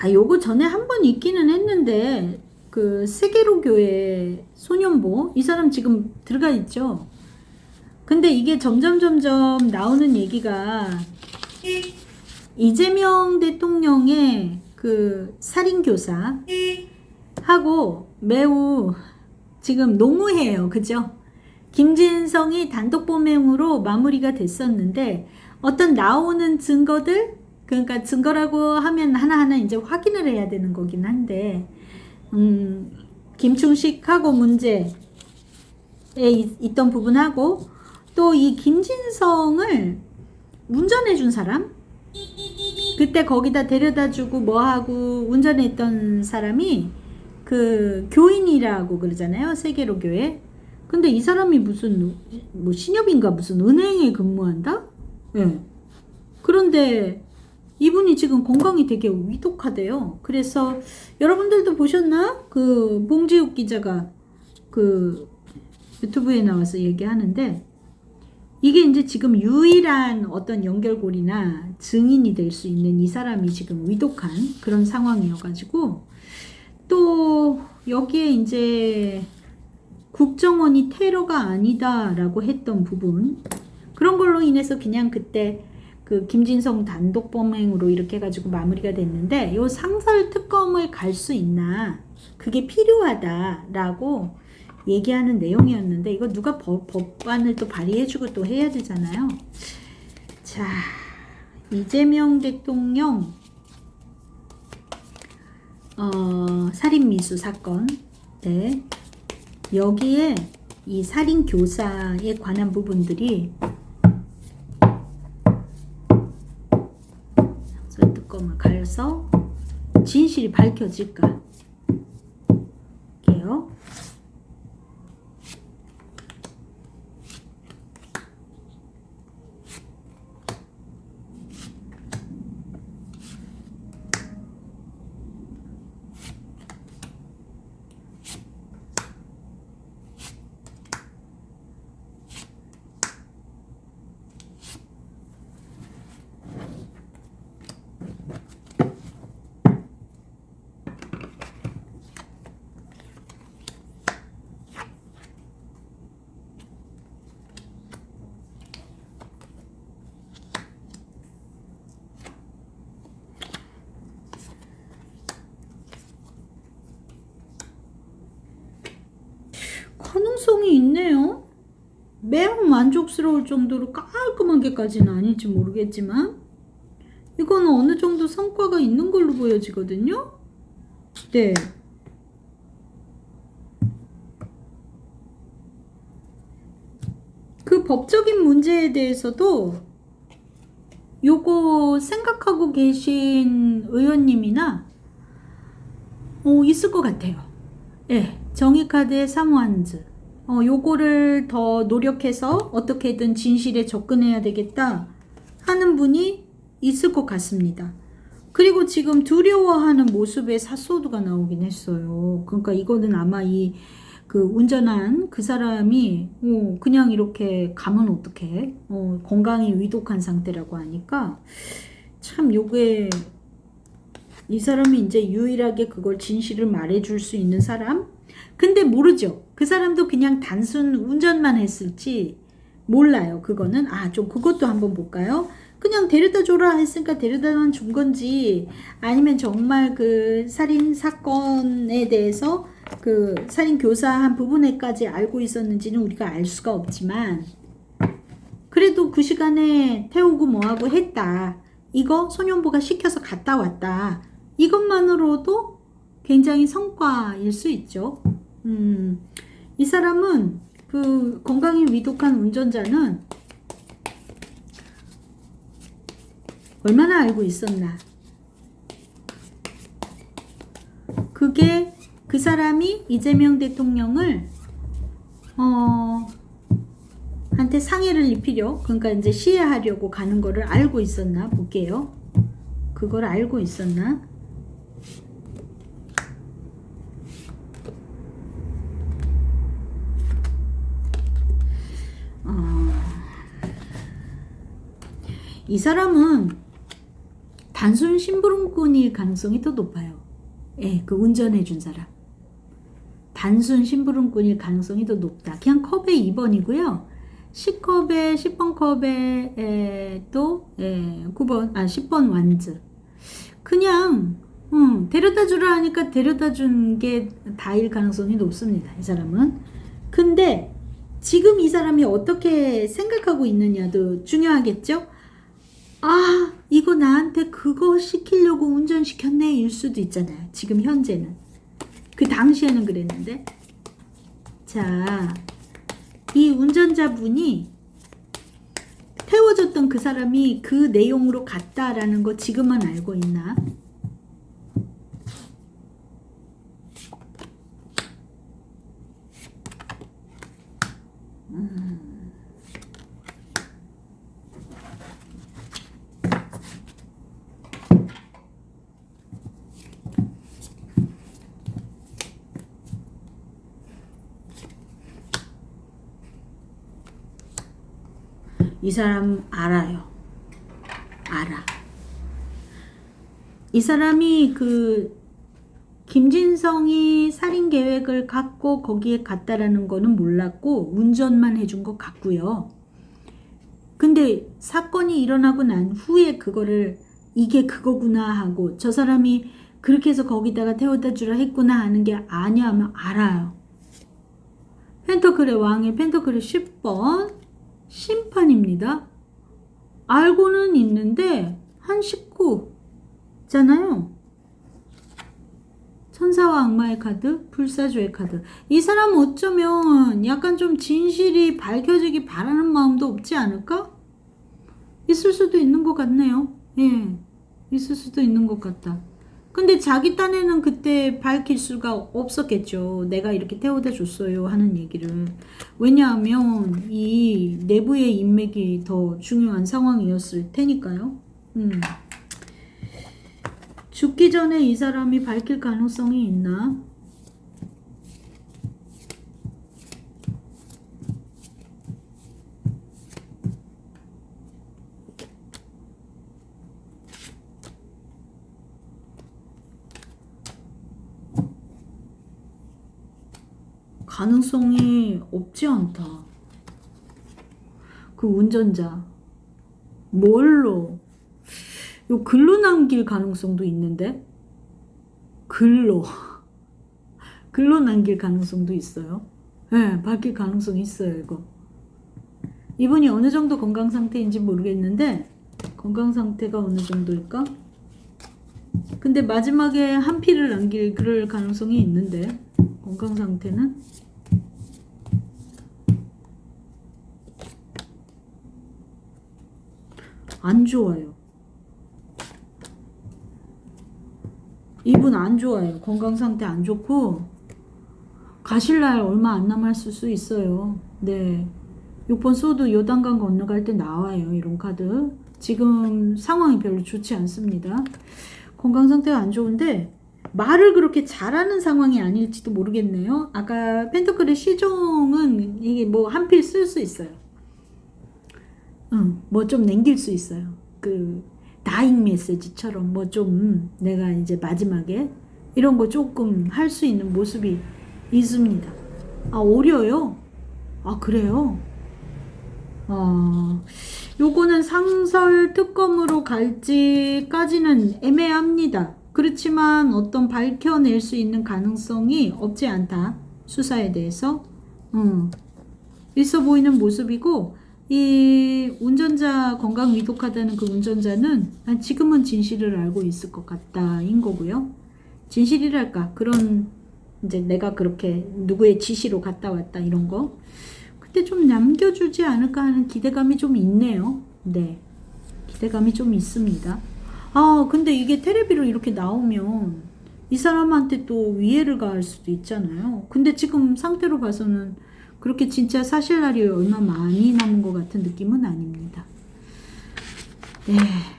아, 요거 전에 한 번 있기는 했는데, 그, 세계로 교회 소년보, 이 사람 지금 들어가 있죠? 근데 이게 점점 점점 나오는 얘기가, 이재명 대통령의 그 살인교사, 하고 매우 지금 농후해요. 그죠? 김진성이 단독 범행으로 마무리가 됐었는데 어떤 나오는 증거들 그러니까 증거라고 하면 하나하나 이제 확인을 해야 되는 거긴 한데 음, 김충식하고 문제에 있, 있던 부분하고 또 이 김진성을 운전해 준 사람 그때 거기다 데려다 주고 뭐 하고 운전했던 사람이 그 교인이라고 그러잖아요. 세계로 교회. 근데 이 사람이 무슨 뭐 신협인가 무슨 은행에 근무한다? 예. 그런데 이분이 지금 건강이 되게 위독하대요. 그래서 여러분들도 보셨나? 그 봉지욱 기자가 그 유튜브에 나와서 얘기하는데 이게 이제 지금 유일한 어떤 연결고리나 증인이 될 수 있는 이 사람이 지금 위독한 그런 상황이어가지고 또 여기에 이제 국정원이 테러가 아니다라고 했던 부분 그런 걸로 인해서 그냥 그때 그 김진성 단독 범행으로 이렇게 해가지고 마무리가 됐는데 요 상설 특검을 갈 수 있나? 그게 필요하다라고 얘기하는 내용이었는데 이거 누가 법, 법안을 또 발의해주고 또 해야 되잖아요. 자 이재명 대통령 어, 살인 미수 사건. 네. 여기에 이 살인 교사에 관한 부분들이 설득 검을 가려서 진실이 밝혀질까? 게요. 가능성이 있네요. 매우 만족스러울 정도로 깔끔하게까지는 아닐지 모르겠지만 이거는 어느 정도 성과가 있는 걸로 보여지거든요. 네. 그 법적인 문제에 대해서도 요거 생각하고 계신 의원님이나 어, 있을 것 같아요. 예, 정의카드의 사무한즈. 어, 요거를 더 노력해서 어떻게든 진실에 접근해야 되겠다 하는 분이 있을 것 같습니다. 그리고 지금 두려워하는 모습의 사소도가 나오긴 했어요. 그러니까 이거는 아마 이 그 운전한 그 사람이 어, 그냥 이렇게 가면 어떡해? 어, 건강이 위독한 상태라고 하니까 참 요게 이 사람이 이제 유일하게 그걸 진실을 말해줄 수 있는 사람? 근데 모르죠. 그 사람도 그냥 단순 운전만 했을지 몰라요. 그거는 아 좀 그것도 한번 볼까요? 그냥 데려다 줘라 했으니까 데려다만 준 건지 아니면 정말 그 살인 사건에 대해서 그 살인 교사한 부분에까지 알고 있었는지는 우리가 알 수가 없지만 그래도 그 시간에 태우고 뭐하고 했다. 이거 소년부가 시켜서 갔다 왔다. 이것만으로도 굉장히 성과일 수 있죠. 음, 이 사람은 그 건강이 위독한 운전자는 얼마나 알고 있었나. 그게 그 사람이 이재명 대통령을 어 한테 상해를 입히려 그러니까 이제 시해하려고 가는 거를 알고 있었나 볼게요. 그걸 알고 있었나? 어, 이 사람은 단순 심부름꾼일 가능성이 더 높아요. 예, 그 운전해 준 사람. 단순 심부름꾼일 가능성이 더 높다. 그냥 컵에 2번이고요. C컵에 10번 컵에 에, 또 예, 9번 아 10번 완즈. 그냥 음, 데려다 주라 하니까 데려다 준 게 다일 가능성이 높습니다. 이 사람은. 근데 지금 이 사람이 어떻게 생각하고 있느냐도 중요하겠죠? 아, 이거 나한테 그거 시키려고 운전시켰네 일 수도 있잖아요. 지금 현재는. 그 당시에는 그랬는데. 자, 이 운전자분이 태워줬던 그 사람이 그 내용으로 갔다라는 거 지금은 알고 있나? 이 사람 알아요. 알아. 이 사람이 그 김진성이 살인 계획을 갖고 거기에 갔다라는 거는 몰랐고 운전만 해준 것 같고요. 근데 사건이 일어나고 난 후에 그거를 이게 그거구나 하고 저 사람이 그렇게 해서 거기다가 태워다 주라 했구나 하는 게 아냐 하면 알아요. 펜터클의 왕의 펜터클의 10번 심판입니다. 알고는 있는데 한 19잖아요. 천사와 악마의 카드, 불사조의 카드. 이 사람 어쩌면 약간 좀 진실이 밝혀지기 바라는 마음도 없지 않을까? 있을 수도 있는 것 같네요. 예. 있을 수도 있는 것 같다. 근데 자기 딴에는 그때 밝힐 수가 없었겠죠. 내가 이렇게 태워다 줬어요 하는 얘기를. 왜냐하면 이 내부의 인맥이 더 중요한 상황이었을 테니까요. 음. 죽기 전에 이 사람이 밝힐 가능성이 있나? 가능성이 없지 않다. 그 운전자 뭘로 요 글로 남길 가능성도 있는데 글로 글로 남길 가능성도 있어요. 예, 네, 밝힐 가능성이 있어요, 이거. 이분이 어느 정도 건강 상태인지 모르겠는데 건강 상태가 어느 정도일까? 근데 마지막에 한 피를 남길 그럴 가능성이 있는데 건강 상태는 안 좋아요. 이분 안 좋아요. 건강 상태 안 좋고 가실 날 얼마 안 남았을 수 있어요. 네. 6번 소드 요단강 건너갈 때 나와요. 이런 카드. 지금 상황이 별로 좋지 않습니다. 건강 상태가 안 좋은데 말을 그렇게 잘하는 상황이 아닐지도 모르겠네요. 아까 펜터클의 시종은 이게 뭐 한필 쓸 수 있어요. 응, 뭐좀 남길 수 있어요. 그 다잉 메시지처럼 뭐 좀 내가 이제 마지막에 이런 거 조금 할 수 있는 모습이 있습니다. 아, 오려요? 아, 그래요? 아, 요거는 상설 특검으로 갈지까지는 애매합니다. 그렇지만 어떤 밝혀낼 수 있는 가능성이 없지 않다. 수사에 대해서. 음, 있어 보이는 모습이고, 이 운전자 건강 위독하다는 그 운전자는 지금은 진실을 알고 있을 것 같다인 거고요. 진실이랄까 그런 이제 내가 그렇게 누구의 지시로 갔다 왔다 이런 거. 근데 좀 남겨주지 않을까 하는 기대감이 좀 있네요. 네. 기대감이 좀 있습니다. 아, 근데 이게 테레비로 이렇게 나오면 이 사람한테 또 위해를 가할 수도 있잖아요. 근데 지금 상태로 봐서는 그렇게 진짜 사실 날이 얼마 많이 남은 것 같은 느낌은 아닙니다. 네.